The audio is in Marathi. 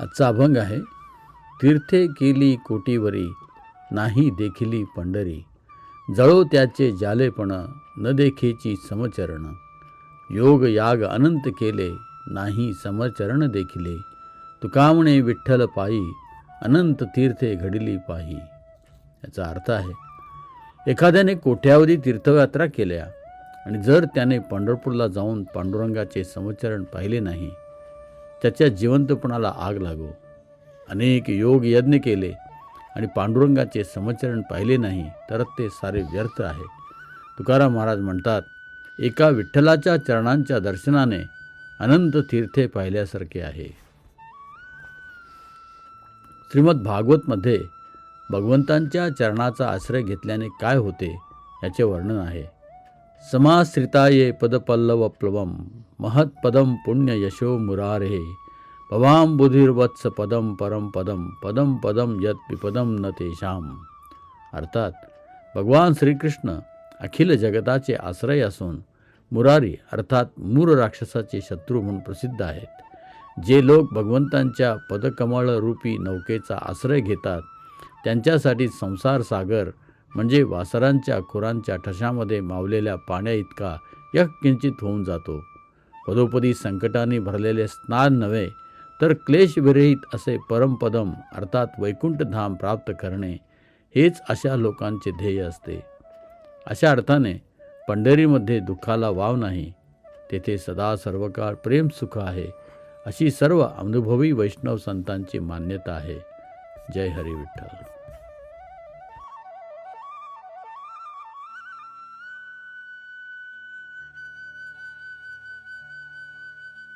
आजचा अभंग आहे तीर्थे केली कोटीवरी नाही देखिली पंढरी. जळो त्याचे जालेपण न देखेची समचरण. योग याग अनंत केले नाही समचरण देखिले. तुकामणे विठ्ठल पायी अनंत तीर्थे घडिली पाही याचा अर्थ आहे एखाद्याने कोट्यावधी तीर्थयात्रा केल्या आणि जर त्याने पंढरपूरला जाऊन पांडुरंगाचे समचरण पाहिले नाही त्याच्या जिवंतपणाला आग लागो. अनेक योग यज्ञ केले आणि पांडुरंगाचे समचरण पाहिले नाही तर ते सारे व्यर्थ आहे. तुकाराम महाराज म्हणतात एका विठ्ठलाच्या चरणांच्या दर्शनाने अनंत तीर्थे पाहिल्यासारखे आहे. श्रीमद भागवतमध्ये भगवंतांच्या चरणाचा आश्रय घेतल्याने काय होते याचे वर्णन आहे. समाश्रिताये पदपल्लवप्लवं महत्पदम पुण्य यशो मुरारे। भवाम बुधिर्वत्स पदम परम पदम पदम पदम यत विपदम न तेषाम। अर्थात भगवान श्रीकृष्ण अखिल जगताचे आश्रय असून मुरारी अर्थात मूर राक्षसाचे शत्रू म्हणून प्रसिद्ध आहेत। जे लोक भगवंतांच्या पदकमळ रूपी नौकेचा आश्रय घेतात त्यांच्यासाठी संसार सागर म्हणजे वासरांच्या खुरांच्या ठशामध्ये मावलेल्या पाण्या इतका किंचित होऊन जातो. पदोपदी संकटाने भरलेले स्नान नव्हे तर क्लेशविरहित असे परमपदम अर्थात वैकुंठधाम प्राप्त करणे हेच अशा लोकांचे ध्येय असते. अशा अर्थाने पंढरीमध्ये दुःखाला वाव नाही. तेथे सदा सर्वकाळ प्रेमसुख आहे अशी सर्व अनुभवी वैष्णव संतांची मान्यता आहे. जय हरी विठ्ठल.